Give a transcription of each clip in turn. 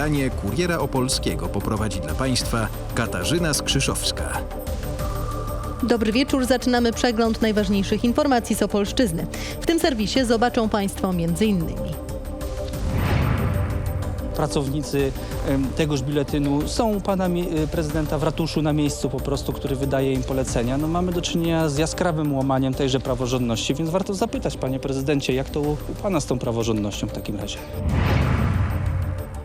Wydanie Kuriera Opolskiego poprowadzi dla Państwa Katarzyna Skrzyszowska. Dobry wieczór, zaczynamy przegląd najważniejszych informacji z Opolszczyzny. W tym serwisie zobaczą Państwo m.in. pracownicy tegoż biuletynu są u pana y, prezydenta w ratuszu na miejscu po prostu, który wydaje im polecenia. No, mamy do czynienia z jaskrawym łamaniem tejże praworządności, więc warto zapytać, panie prezydencie, jak to u pana z tą praworządnością w takim razie?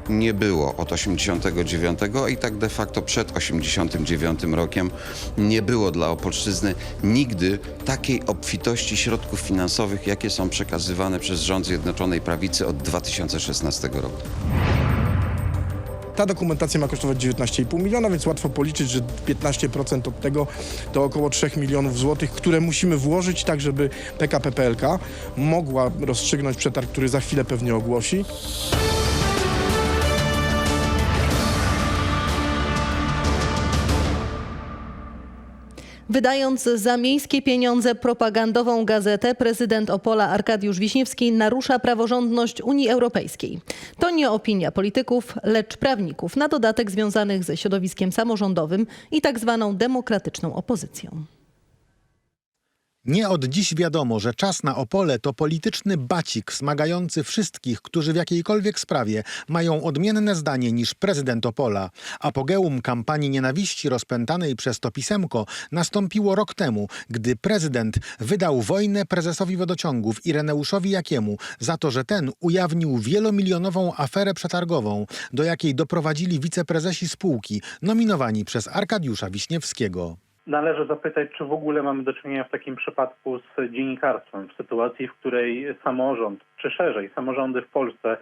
Nie było od 89 i tak de facto przed 89 rokiem nie było dla Opolszczyzny nigdy takiej obfitości środków finansowych, jakie są przekazywane przez rząd Zjednoczonej Prawicy od 2016 roku. Ta dokumentacja ma kosztować 19,5 miliona, więc łatwo policzyć, że 15% od tego to około 3 milionów złotych, które musimy włożyć tak, żeby PKP PLK mogła rozstrzygnąć przetarg, który za chwilę pewnie ogłosi. Wydając za miejskie pieniądze propagandową gazetę, prezydent Opola Arkadiusz Wiśniewski narusza praworządność Unii Europejskiej. To nie opinia polityków, lecz prawników, na dodatek związanych ze środowiskiem samorządowym i tak zwaną demokratyczną opozycją. Nie od dziś wiadomo, że czas na Opole to polityczny bacik smagający wszystkich, którzy w jakiejkolwiek sprawie mają odmienne zdanie niż prezydent Opola. Apogeum kampanii nienawiści rozpętanej przez to pisemko nastąpiło rok temu, gdy prezydent wydał wojnę prezesowi wodociągów Ireneuszowi Jakiemu za to, że ten ujawnił wielomilionową aferę przetargową, do jakiej doprowadzili wiceprezesi spółki nominowani przez Arkadiusza Wiśniewskiego. Należy zapytać, czy w ogóle mamy do czynienia w takim przypadku z dziennikarstwem, w sytuacji, w której samorząd, czy szerzej samorządy w Polsce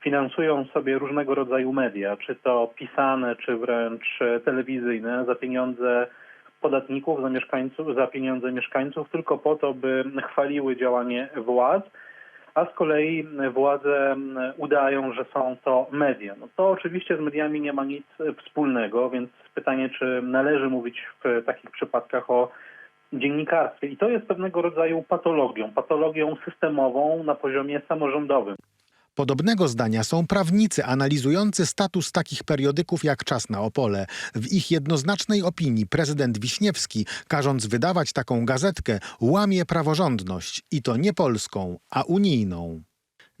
finansują sobie różnego rodzaju media, czy to pisane, czy wręcz telewizyjne, za pieniądze podatników, za, mieszkańców, za pieniądze mieszkańców, tylko po to, by chwaliły działanie władz, a z kolei władze udają, że są to media. No to oczywiście z mediami nie ma nic wspólnego, więc pytanie, czy należy mówić w takich przypadkach o dziennikarstwie. I to jest pewnego rodzaju patologią, patologią systemową na poziomie samorządowym. Podobnego zdania są prawnicy analizujący status takich periodyków jak Czas na Opole. W ich jednoznacznej opinii prezydent Wiśniewski, każąc wydawać taką gazetkę, łamie praworządność i to nie polską, a unijną.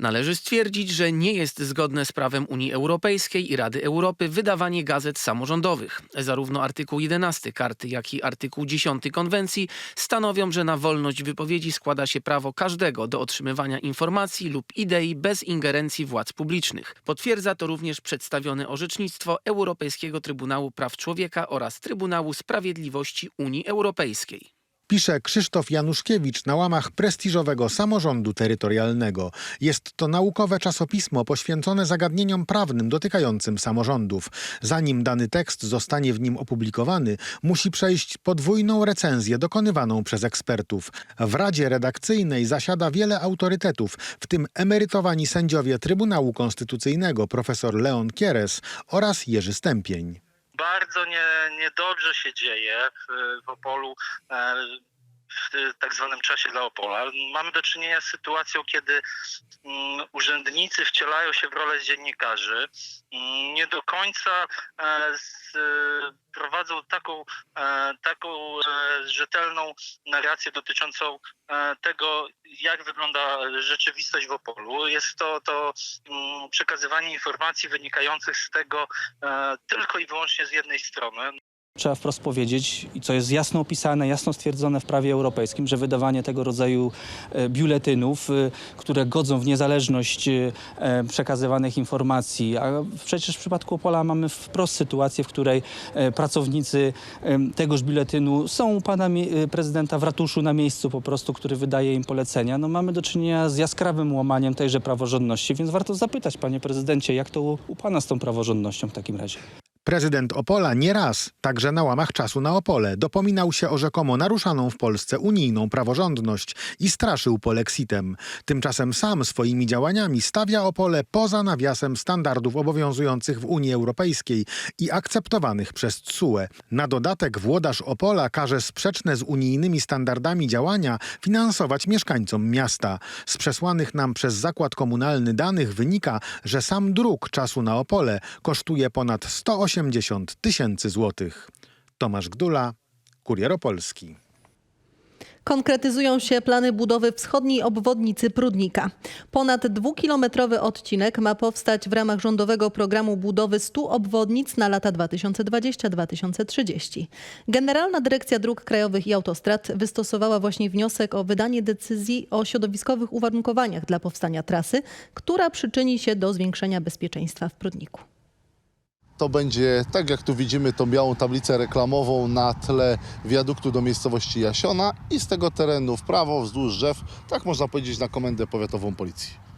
Należy stwierdzić, że nie jest zgodne z prawem Unii Europejskiej i Rady Europy wydawanie gazet samorządowych. Zarówno artykuł 11 karty, jak i artykuł 10 konwencji stanowią, że na wolność wypowiedzi składa się prawo każdego do otrzymywania informacji lub idei bez ingerencji władz publicznych. Potwierdza to również przedstawione orzecznictwo Europejskiego Trybunału Praw Człowieka oraz Trybunału Sprawiedliwości Unii Europejskiej. Pisze Krzysztof Januszkiewicz na łamach prestiżowego samorządu terytorialnego. Jest to naukowe czasopismo poświęcone zagadnieniom prawnym dotykającym samorządów. Zanim dany tekst zostanie w nim opublikowany, musi przejść podwójną recenzję dokonywaną przez ekspertów. W Radzie Redakcyjnej zasiada wiele autorytetów, w tym emerytowani sędziowie Trybunału Konstytucyjnego profesor Leon Kieres oraz Jerzy Stępień. Bardzo nie, niedobrze się dzieje w, w Opolu. E, w tak zwanym czasie dla Opola. Mamy do czynienia z sytuacją, kiedy mm, urzędnicy wcielają się w rolę dziennikarzy, mm, nie do końca e, z, prowadzą taką, e, taką e, rzetelną narrację dotyczącą tego, jak wygląda rzeczywistość w Opolu. Jest to, to mm, przekazywanie informacji wynikających z tego tylko i wyłącznie z jednej strony. Trzeba wprost powiedzieć, i co jest jasno opisane, jasno stwierdzone w prawie europejskim, że wydawanie tego rodzaju e, biuletynów, e, które godzą w niezależność e, przekazywanych informacji, a przecież w przypadku Opola mamy wprost sytuację, w której pracownicy tegoż biuletynu są u pana prezydenta w ratuszu na miejscu po prostu, który wydaje im polecenia. No mamy do czynienia z jaskrawym łamaniem tejże praworządności, więc warto zapytać, panie prezydencie, jak to u pana z tą praworządnością w takim razie? Prezydent Opola nieraz, także na łamach czasu na Opole, dopominał się o rzekomo naruszaną w Polsce unijną praworządność i straszył polexitem. Tymczasem sam swoimi działaniami stawia Opole poza nawiasem standardów obowiązujących w Unii Europejskiej i akceptowanych przez TSUE. Na dodatek włodarz Opola każe sprzeczne z unijnymi standardami działania finansować mieszkańcom miasta. Z przesłanych nam przez Zakład Komunalny danych wynika, że sam druk czasu na Opole kosztuje ponad 180 tysięcy złotych. Tomasz Gdula, Kurier Opolski. Konkretyzują się plany budowy wschodniej obwodnicy Prudnika. Ponad dwukilometrowy odcinek ma powstać w ramach rządowego programu budowy 100 obwodnic na lata 2020-2030. Generalna Dyrekcja Dróg Krajowych i Autostrad wystosowała właśnie wniosek o wydanie decyzji o środowiskowych uwarunkowaniach dla powstania trasy, która przyczyni się do zwiększenia bezpieczeństwa w Prudniku. To będzie, tak jak tu widzimy, tą białą tablicę reklamową na tle wiaduktu do miejscowości Jasiona i z tego terenu w prawo, wzdłuż drzew, tak można powiedzieć, na komendę powiatową policji.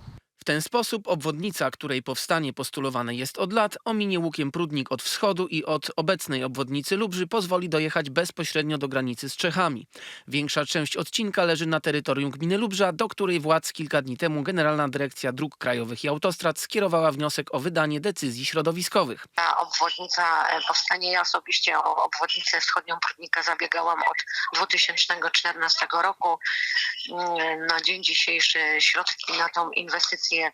W ten sposób obwodnica, której powstanie postulowane jest od lat, ominie łukiem Prudnik od wschodu i od obecnej obwodnicy Lubrzy pozwoli dojechać bezpośrednio do granicy z Czechami. Większa część odcinka leży na terytorium gminy Lubrza, do której władz kilka dni temu Generalna Dyrekcja Dróg Krajowych i Autostrad skierowała wniosek o wydanie decyzji środowiskowych. Ta obwodnica e, powstanie. Ja osobiście o obwodnicę wschodnią Prudnika zabiegałam od 2014 roku. Mm, Na dzień dzisiejszy środki na tą inwestycję e,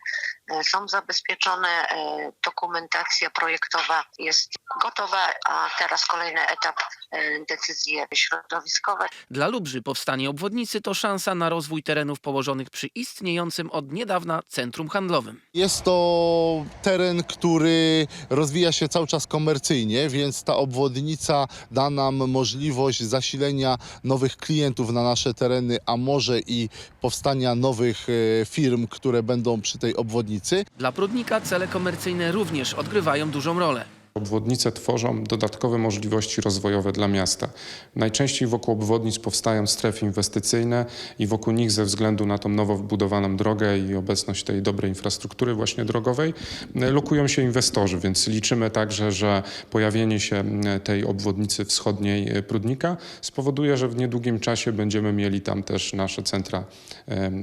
są zabezpieczone. e, Dokumentacja projektowa jest gotowa, a teraz kolejny etap e, decyzje środowiskowe. Dla Lubrzy powstanie obwodnicy to szansa na rozwój terenów położonych przy istniejącym od niedawna centrum handlowym. Jest to teren, który rozwija się cały czas komercyjnie, więc ta obwodnica da nam możliwość zasilenia nowych klientów na nasze tereny, a może i powstania nowych e, firm, które będą przy tej obwodnicy. Dla Prudnika cele komercyjne również odgrywają dużą rolę. Obwodnice tworzą dodatkowe możliwości rozwojowe dla miasta. Najczęściej wokół obwodnic powstają strefy inwestycyjne i wokół nich ze względu na tą nowo wbudowaną drogę i obecność tej dobrej infrastruktury właśnie drogowej e, lokują się inwestorzy, więc liczymy także, że pojawienie się m, tej obwodnicy wschodniej e, Prudnika spowoduje, że w niedługim czasie będziemy mieli tam też nasze centra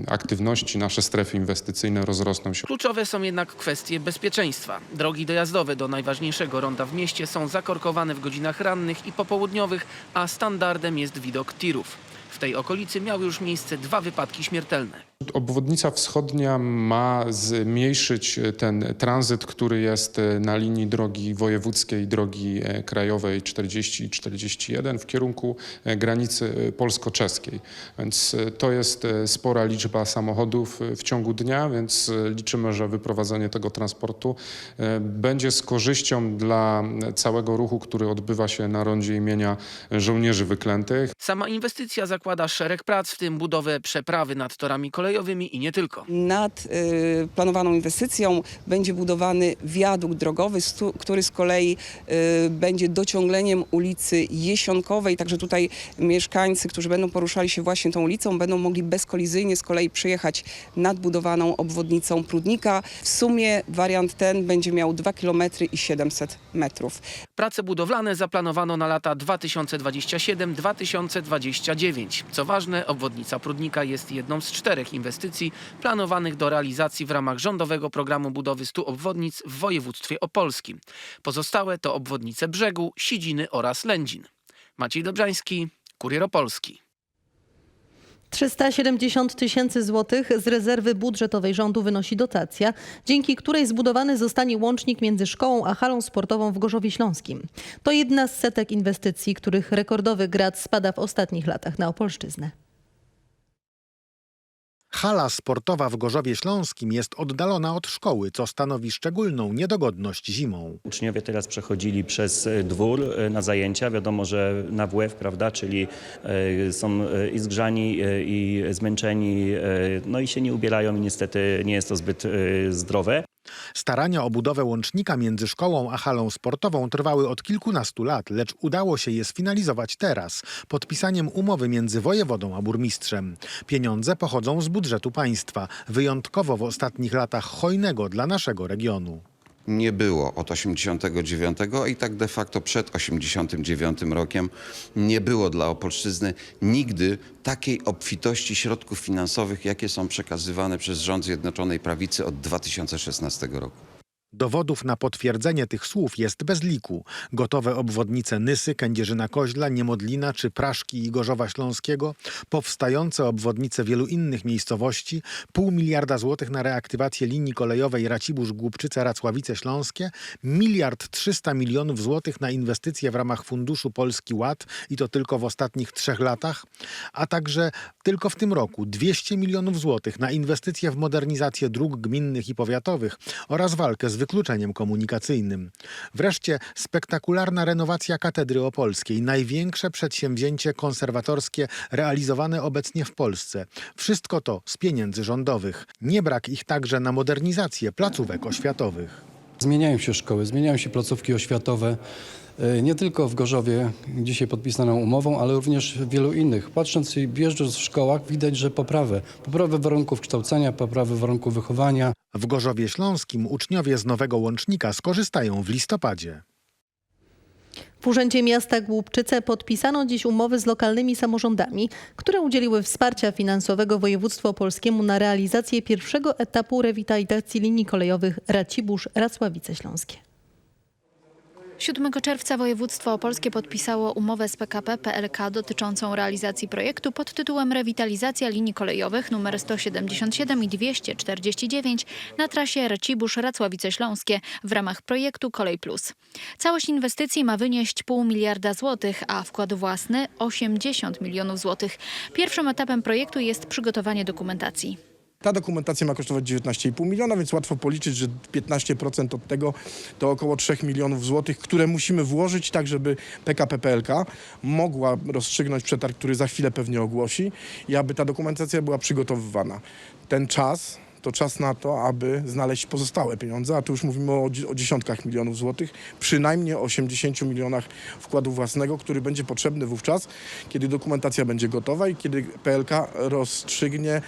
aktywności, nasze strefy inwestycyjne rozrosną się. Kluczowe są jednak kwestie bezpieczeństwa. Drogi dojazdowe do najważniejszego ronda w mieście są zakorkowane w godzinach rannych i popołudniowych, a standardem jest widok tirów. W tej okolicy miały już miejsce dwa wypadki śmiertelne. Obwodnica wschodnia ma zmniejszyć e, ten tranzyt, który jest e, na linii drogi wojewódzkiej, drogi e, krajowej 40 i 41 w kierunku granicy polsko-czeskiej. Więc to jest spora liczba samochodów w ciągu dnia, więc liczymy, że wyprowadzenie tego transportu będzie z korzyścią dla całego ruchu, który odbywa się na rondzie imienia żołnierzy wyklętych. Sama inwestycja zakłada szereg prac, w tym budowę przeprawy nad torami kolejowymi i nie tylko. Nad y, planowaną inwestycją będzie budowany wiadukt drogowy, stu, który z kolei y, będzie dociągleniem ulicy Jesionkowej. Także tutaj mieszkańcy, którzy będą poruszali się właśnie tą ulicą, będą mogli bezkolizyjnie z kolei przejechać nad budowaną obwodnicą Prudnika. W sumie wariant ten będzie miał 2 km i 700 metrów. Prace budowlane zaplanowano na lata 2027-2029. Co ważne, obwodnica Prudnika jest jedną z czterech inwestycji planowanych do realizacji w ramach rządowego programu budowy 100 obwodnic w województwie opolskim. Pozostałe to obwodnice Brzegu, Sidziny oraz Lędzin. Maciej Dobrzański, Kurier Opolski. 370 tysięcy złotych z rezerwy budżetowej rządu wynosi dotacja, dzięki której zbudowany zostanie łącznik między szkołą a halą sportową w Gorzowie Śląskim. To jedna z setek inwestycji, których rekordowy grad spada w ostatnich latach na Opolszczyznę. Hala sportowa w Gorzowie Śląskim jest oddalona od szkoły, co stanowi szczególną niedogodność zimą. Uczniowie teraz przechodzili przez e, dwór e, na zajęcia. Wiadomo, że na WF, prawda, czyli e, są i zgrzani, i zmęczeni, no i się nie ubierają i niestety nie jest to zbyt zdrowe. Starania o budowę łącznika między szkołą a halą sportową trwały od kilkunastu lat, lecz udało się je sfinalizować teraz, podpisaniem umowy między wojewodą a burmistrzem. Pieniądze pochodzą z budżetu państwa, wyjątkowo w ostatnich latach hojnego dla naszego regionu. Nie było od 89 i tak de facto przed 89 rokiem nie było dla Opolszczyzny nigdy takiej obfitości środków finansowych, jakie są przekazywane przez rząd Zjednoczonej Prawicy od 2016 roku. Dowodów na potwierdzenie tych słów jest bez liku. Gotowe obwodnice Nysy, Kędzierzyna-Koźla, Niemodlina czy Praszki i Gorzowa Śląskiego, powstające obwodnice wielu innych miejscowości, pół miliarda złotych na reaktywację linii kolejowej Racibórz-Głubczyce-Racławice Śląskie, miliard trzysta milionów złotych na inwestycje w ramach Funduszu Polski Ład i to tylko w ostatnich trzech latach, a także tylko w tym roku 200 milionów złotych na inwestycje w modernizację dróg gminnych i powiatowych oraz walkę z wykluczeniem komunikacyjnym. Wreszcie spektakularna renowacja Katedry Opolskiej, największe przedsięwzięcie konserwatorskie realizowane obecnie w Polsce. Wszystko to z pieniędzy rządowych. Nie brak ich także na modernizację placówek oświatowych. Zmieniają się szkoły, zmieniają się placówki oświatowe. E, Nie tylko w Gorzowie, dzisiaj podpisaną umową, ale również w wielu innych. Patrząc i jeżdżąc w szkołach, widać, że poprawę. Poprawę warunków kształcenia, poprawę warunków wychowania. W Gorzowie Śląskim uczniowie z Nowego Łącznika skorzystają w listopadzie. W Urzędzie Miasta Głubczyce podpisano dziś umowy z lokalnymi samorządami, które udzieliły wsparcia finansowego województwu opolskiemu na realizację pierwszego etapu rewitalizacji linii kolejowych Racibórz-Racławice Śląskie. 7 czerwca województwo opolskie podpisało umowę z PKP PLK dotyczącą realizacji projektu pod tytułem Rewitalizacja linii kolejowych nr 177 i 249 na trasie Racibórz-Racławice Śląskie w ramach projektu Kolej Plus. Całość inwestycji ma wynieść pół miliarda złotych, a wkład własny 80 milionów złotych. Pierwszym etapem projektu jest przygotowanie dokumentacji. Ta dokumentacja ma kosztować 19,5 miliona, więc łatwo policzyć, że 15% od tego to około 3 milionów złotych, które musimy włożyć tak, żeby PKP PLK mogła rozstrzygnąć przetarg, który za chwilę pewnie ogłosi i aby ta dokumentacja była przygotowywana. Ten czas to czas na to, aby znaleźć pozostałe pieniądze, a tu już mówimy o, o dziesiątkach milionów złotych, przynajmniej o 80 milionach wkładu własnego, który będzie potrzebny wówczas, kiedy dokumentacja będzie gotowa i kiedy PLK rozstrzygnie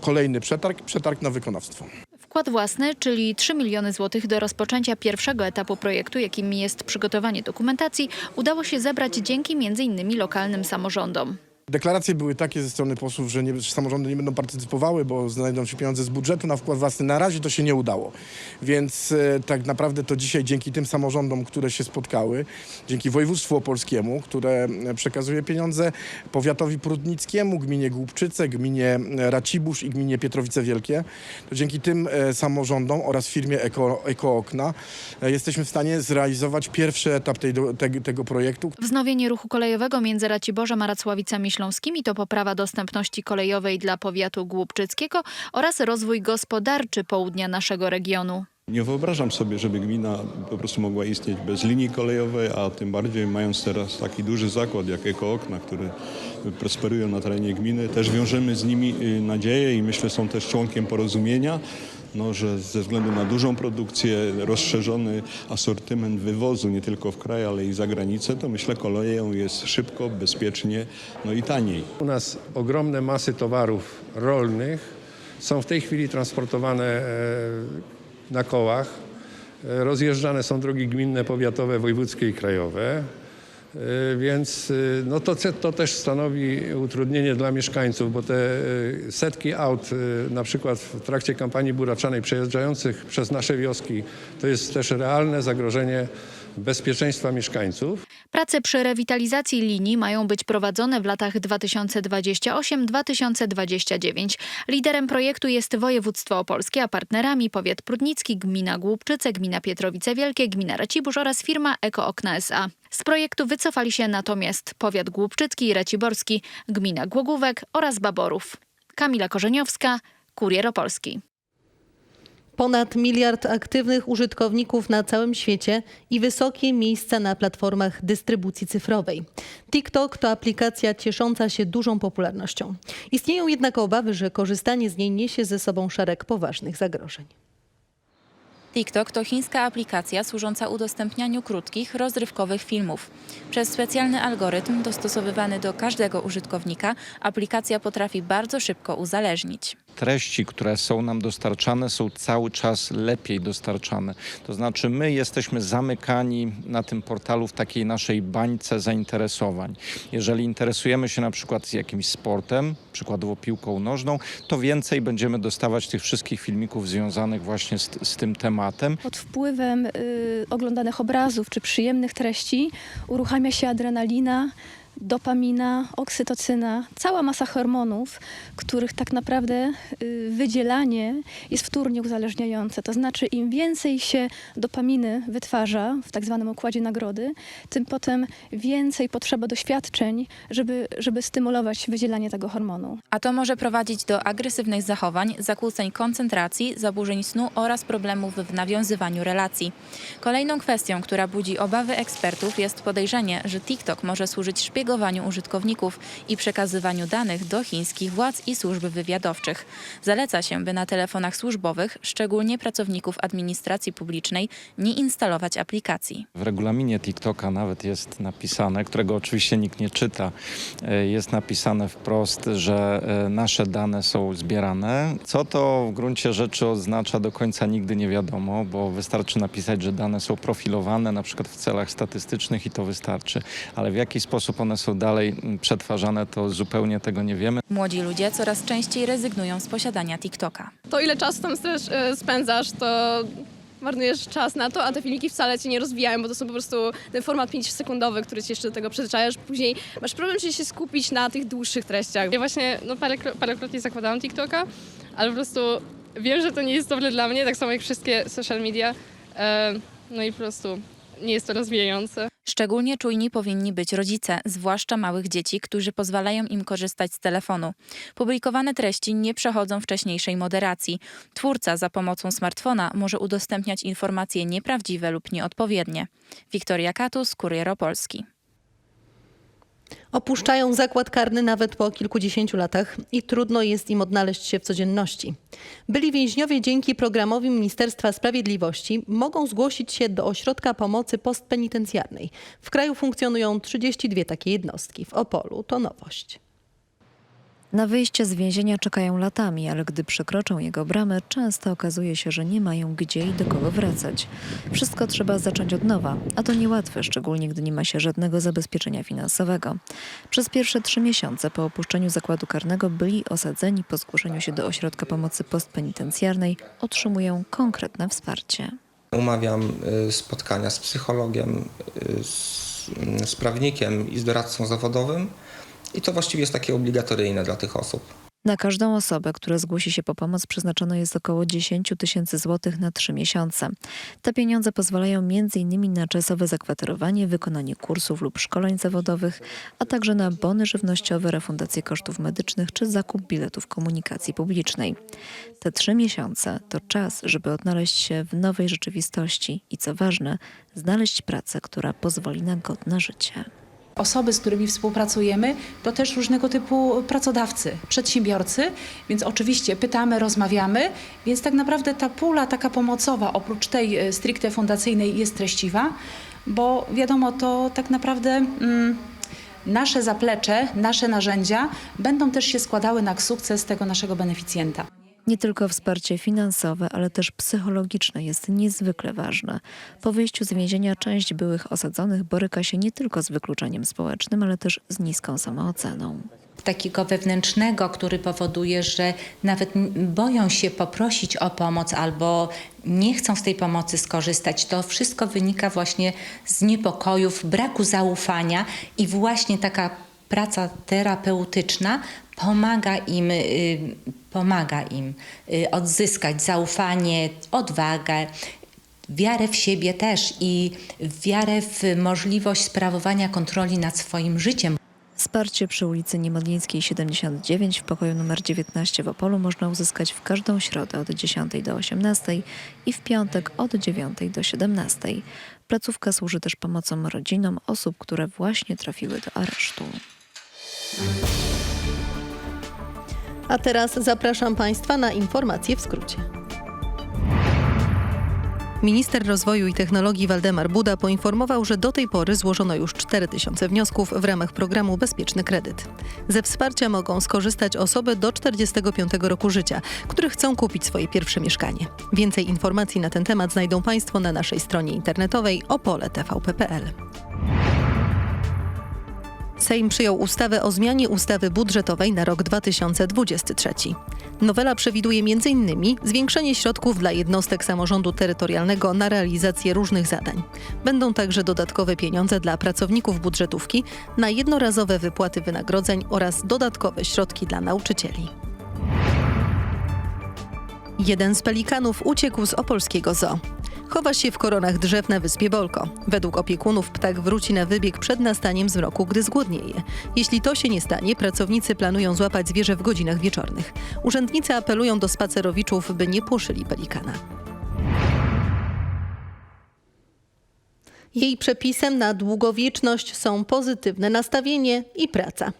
kolejny przetarg, przetarg na wykonawstwo. Wkład własny, czyli 3 miliony złotych do rozpoczęcia pierwszego etapu projektu, jakim jest przygotowanie dokumentacji, udało się zebrać dzięki m.in. lokalnym samorządom. Deklaracje były takie ze strony posłów, że, nie, że samorządy nie będą partycypowały, bo znajdą się pieniądze z budżetu na wkład własny. Na razie to się nie udało. Więc e, tak naprawdę to dzisiaj dzięki tym samorządom, które się spotkały, dzięki województwu opolskiemu, które e, przekazuje pieniądze powiatowi prudnickiemu, gminie Głubczyce, gminie e, Racibórz i gminie Pietrowice Wielkie, to dzięki tym e, samorządom oraz firmie Eko, Eko Okna e, jesteśmy w stanie zrealizować pierwszy etap tej, tego, tego projektu, Wznowienie ruchu kolejowego między Raciborzem a Racławicami Śląskimi to poprawa dostępności kolejowej dla powiatu głubczyckiego oraz rozwój gospodarczy południa naszego regionu. Nie wyobrażam sobie, żeby gmina po prostu mogła istnieć bez linii kolejowej, a tym bardziej mając teraz taki duży zakład jak Eko Okna, które prosperują na terenie gminy. Też wiążemy z nimi y, nadzieję i myślę są też członkiem porozumienia, no, że ze względu na dużą produkcję, rozszerzony asortyment wywozu nie tylko w kraj, ale i za granicę, to myślę koleją jest szybko, bezpiecznie, no i taniej. U nas ogromne masy towarów rolnych są w tej chwili transportowane e, na kołach. E, Rozjeżdżane są drogi gminne, powiatowe, wojewódzkie i krajowe. E, Więc e, no to, to też stanowi utrudnienie dla mieszkańców, bo te e, setki aut, na przykład w trakcie kampanii buraczanej przejeżdżających przez nasze wioski, to jest też realne zagrożenie bezpieczeństwa mieszkańców. Prace przy rewitalizacji linii mają być prowadzone w latach 2028-2029. Liderem projektu jest województwo opolskie, a partnerami powiat prudnicki, gmina Głubczyce, gmina Pietrowice Wielkie, gmina Racibórz oraz firma Eko Okna S.A. Z projektu wycofali się natomiast powiat głubczycki i raciborski, gmina Głogówek oraz Baborów. Kamila Korzeniowska, Kurier Opolski. Ponad miliard aktywnych użytkowników na całym świecie i wysokie miejsca na platformach dystrybucji cyfrowej. TikTok to aplikacja ciesząca się dużą popularnością. Istnieją jednak obawy, że korzystanie z niej niesie ze sobą szereg poważnych zagrożeń. TikTok to chińska aplikacja służąca udostępnianiu krótkich, rozrywkowych filmów. Przez specjalny algorytm dostosowywany do każdego użytkownika aplikacja potrafi bardzo szybko uzależnić. Treści, które są nam dostarczane, są cały czas lepiej dostarczane. To znaczy, my jesteśmy zamykani na tym portalu w takiej naszej bańce zainteresowań. Jeżeli interesujemy się na przykład jakimś sportem, przykładowo piłką nożną, to więcej będziemy dostawać tych wszystkich filmików związanych właśnie z, z tym tematem. Pod wpływem y, oglądanych obrazów czy przyjemnych treści uruchamia się adrenalina, dopamina, oksytocyna, cała masa hormonów, których tak naprawdę y, wydzielanie jest wtórnie uzależniające. To znaczy im więcej się dopaminy wytwarza w tak zwanym układzie nagrody, tym potem więcej potrzeba doświadczeń, żeby, żeby stymulować wydzielanie tego hormonu. A to może prowadzić do agresywnych zachowań, zakłóceń koncentracji, zaburzeń snu oraz problemów w nawiązywaniu relacji. Kolejną kwestią, która budzi obawy ekspertów jest podejrzenie, że TikTok może służyć użytkowników i przekazywaniu danych do chińskich władz i służb wywiadowczych. Zaleca się, by na telefonach służbowych, szczególnie pracowników administracji publicznej, nie instalować aplikacji. W regulaminie TikToka nawet jest napisane, którego oczywiście nikt nie czyta, e, jest napisane wprost, że e, nasze dane są zbierane. Co to w gruncie rzeczy oznacza do końca nigdy nie wiadomo, bo wystarczy napisać, że dane są profilowane na przykład w celach statystycznych i to wystarczy. Ale w jaki sposób one są dalej przetwarzane, to zupełnie tego nie wiemy. Młodzi ludzie coraz częściej rezygnują z posiadania TikToka. To ile czasu tam e, spędzasz, to marnujesz czas na to, a te filmiki wcale cię nie rozwijają, bo to są po prostu ten format 5-sekundowy, który cię jeszcze do tego przyzwyczajasz. Później masz problem, żeby się skupić na tych dłuższych treściach. Ja właśnie no, parę, parokrotnie zakładałam TikToka, ale po prostu wiem, że to nie jest dobre dla mnie, tak samo jak wszystkie social media. E, no i po prostu nie jest to rozwijające. Szczególnie czujni powinni być rodzice, zwłaszcza małych dzieci, którzy pozwalają im korzystać z telefonu. Publikowane treści nie przechodzą wcześniejszej moderacji. Twórca za pomocą smartfona może udostępniać informacje nieprawdziwe lub nieodpowiednie. Wiktoria Katus, Kurier Opolski. Opuszczają zakład karny nawet po kilkudziesięciu latach i trudno jest im odnaleźć się w codzienności. Byli więźniowie dzięki programowi Ministerstwa Sprawiedliwości mogą zgłosić się do ośrodka pomocy postpenitencjarnej. W kraju funkcjonują 32 takie jednostki. W Opolu to nowość. Na wyjście z więzienia czekają latami, ale gdy przekroczą jego bramę, często okazuje się, że nie mają gdzie i do kogo wracać. Wszystko trzeba zacząć od nowa, a to niełatwe, szczególnie gdy nie ma się żadnego zabezpieczenia finansowego. Przez pierwsze trzy miesiące po opuszczeniu zakładu karnego byli osadzeni po zgłoszeniu się do ośrodka pomocy postpenitencjarnej otrzymują konkretne wsparcie. Umawiam y, spotkania z psychologiem, y, z, z prawnikiem i z doradcą zawodowym. I to właściwie jest takie obligatoryjne dla tych osób. Na każdą osobę, która zgłosi się po pomoc, przeznaczono jest około 10 tysięcy złotych na trzy miesiące. Te pieniądze pozwalają m.in. na czasowe zakwaterowanie, wykonanie kursów lub szkoleń zawodowych, a także na bony żywnościowe, refundację kosztów medycznych czy zakup biletów komunikacji publicznej. Te trzy miesiące to czas, żeby odnaleźć się w nowej rzeczywistości i co ważne, znaleźć pracę, która pozwoli na godne życie. Osoby, z którymi współpracujemy, to też różnego typu pracodawcy, przedsiębiorcy, więc oczywiście pytamy, rozmawiamy, więc tak naprawdę ta pula taka pomocowa, oprócz tej e, stricte fundacyjnej, jest treściwa, bo wiadomo, to tak naprawdę mm, nasze zaplecze, nasze narzędzia będą też się składały na sukces tego naszego beneficjenta. Nie tylko wsparcie finansowe, ale też psychologiczne jest niezwykle ważne. Po wyjściu z więzienia część byłych osadzonych boryka się nie tylko z wykluczeniem społecznym, ale też z niską samooceną takiego wewnętrznego, który powoduje, że nawet boją się poprosić o pomoc albo nie chcą z tej pomocy skorzystać. To wszystko wynika właśnie z niepokojów, braku zaufania i właśnie taka praca terapeutyczna pomaga im, pomaga im odzyskać zaufanie, odwagę, wiarę w siebie też i wiarę w możliwość sprawowania kontroli nad swoim życiem. Wsparcie przy ulicy Niemodlińskiej 79 w pokoju numer 19 w Opolu można uzyskać w każdą środę od 10 do 18 i w piątek od 9 do 17. Placówka służy też pomocą rodzinom osób, które właśnie trafiły do aresztu. A teraz zapraszam Państwa na informacje w skrócie. Minister Rozwoju i Technologii Waldemar Buda poinformował, że do tej pory złożono już 4 tysiące wniosków w ramach programu Bezpieczny Kredyt. Ze wsparcia mogą skorzystać osoby do 45 roku życia, które chcą kupić swoje pierwsze mieszkanie. Więcej informacji na ten temat znajdą Państwo na naszej stronie internetowej opole.tvp.pl. Sejm przyjął ustawę o zmianie ustawy budżetowej na rok 2023. Nowela przewiduje m.in. zwiększenie środków dla jednostek samorządu terytorialnego na realizację różnych zadań. Będą także dodatkowe pieniądze dla pracowników budżetówki na jednorazowe wypłaty wynagrodzeń oraz dodatkowe środki dla nauczycieli. Jeden z pelikanów uciekł z opolskiego zoo. Chowa się w koronach drzew na wyspie Bolko. Według opiekunów ptak wróci na wybieg przed nastaniem zmroku, gdy zgłodnieje. Jeśli to się nie stanie, pracownicy planują złapać zwierzę w godzinach wieczornych. Urzędnicy apelują do spacerowiczów, by nie płoszyli pelikana. Jej przepisem na długowieczność są pozytywne nastawienie i praca.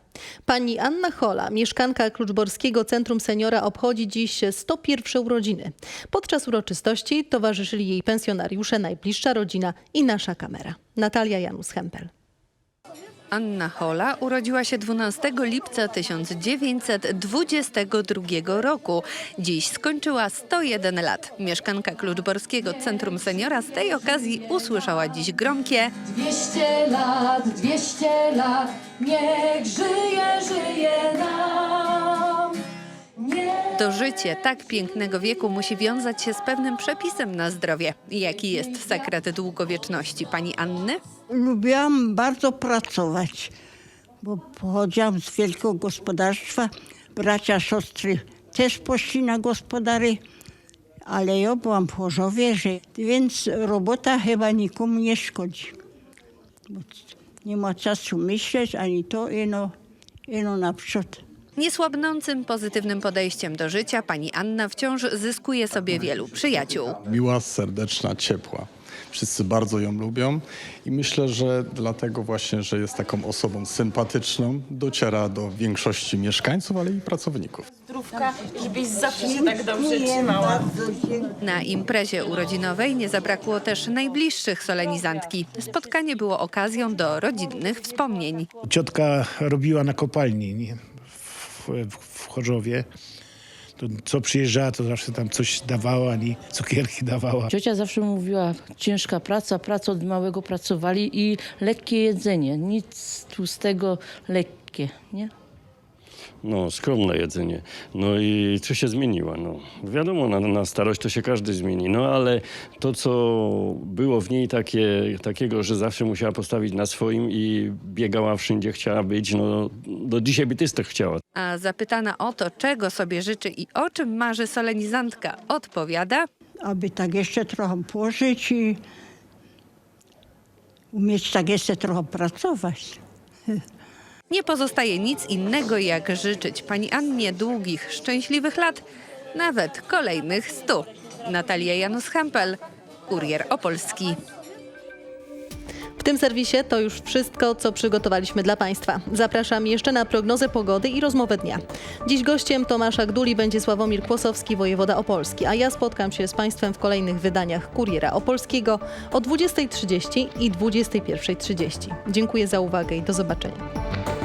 Pani Anna Hola, mieszkanka Kluczborskiego Centrum Seniora, obchodzi dziś 101 urodziny. Podczas uroczystości towarzyszyli jej pensjonariusze, najbliższa rodzina i nasza kamera. Natalia Janus-Hempel. Anna Hola urodziła się 12 lipca 1922 roku. Dziś skończyła 101 lat. Mieszkanka Kluczborskiego Centrum Seniora z tej okazji usłyszała dziś gromkie 200 lat, 200 lat, niech żyje, żyje nam. Niech To życie tak pięknego wieku musi wiązać się z pewnym przepisem na zdrowie. Jaki jest sekret długowieczności pani Anny? Lubiłam bardzo pracować, bo pochodziłam z wielkiego gospodarstwa. Bracia, siostry też poszli na gospodary, ale ja byłam w Chorzowie, więc robota chyba nikomu nie szkodzi. Bo nie ma czasu myśleć, ani to, ino, ino naprzód. Niesłabnącym pozytywnym podejściem do życia pani Anna wciąż zyskuje sobie wielu przyjaciół. Miła, serdeczna, ciepła. Wszyscy bardzo ją lubią i myślę, że dlatego właśnie, że jest taką osobą sympatyczną, dociera do większości mieszkańców, ale i pracowników. zdrówka, żebyś zawsze się tak dobrze trzymała. Na imprezie urodzinowej nie zabrakło też najbliższych solenizantki. Spotkanie było okazją do rodzinnych wspomnień. Ciotka robiła na kopalni nie? W, w, Chorzowie. To co przyjeżdżała, to zawsze tam coś dawała, ani cukierki dawała. Ciocia zawsze mówiła, ciężka praca, praca od małego pracowali i lekkie jedzenie, nic tłustego, lekkie, nie? No, skromne jedzenie. No i co się zmieniło? No, wiadomo, na, na starość to się każdy zmieni, no ale to, co było w niej takie, takiego, że zawsze musiała postawić na swoim i biegała wszędzie, chciała być, no do dzisiaj by też tak chciała. A zapytana o to, czego sobie życzy i o czym marzy solenizantka, odpowiada Aby tak jeszcze trochę pożyć i umieć tak jeszcze trochę pracować. Nie pozostaje nic innego, jak życzyć pani Annie długich, szczęśliwych lat, nawet kolejnych stu. Natalia Janus-Hempel, Kurier Opolski. W tym serwisie to już wszystko, co przygotowaliśmy dla Państwa. Zapraszam jeszcze na prognozę pogody i rozmowę dnia. Dziś gościem Tomasza Gduli będzie Sławomir Kłosowski, wojewoda opolski, a ja spotkam się z Państwem w kolejnych wydaniach Kuriera Opolskiego o 20.30 i 21.30. Dziękuję za uwagę i do zobaczenia.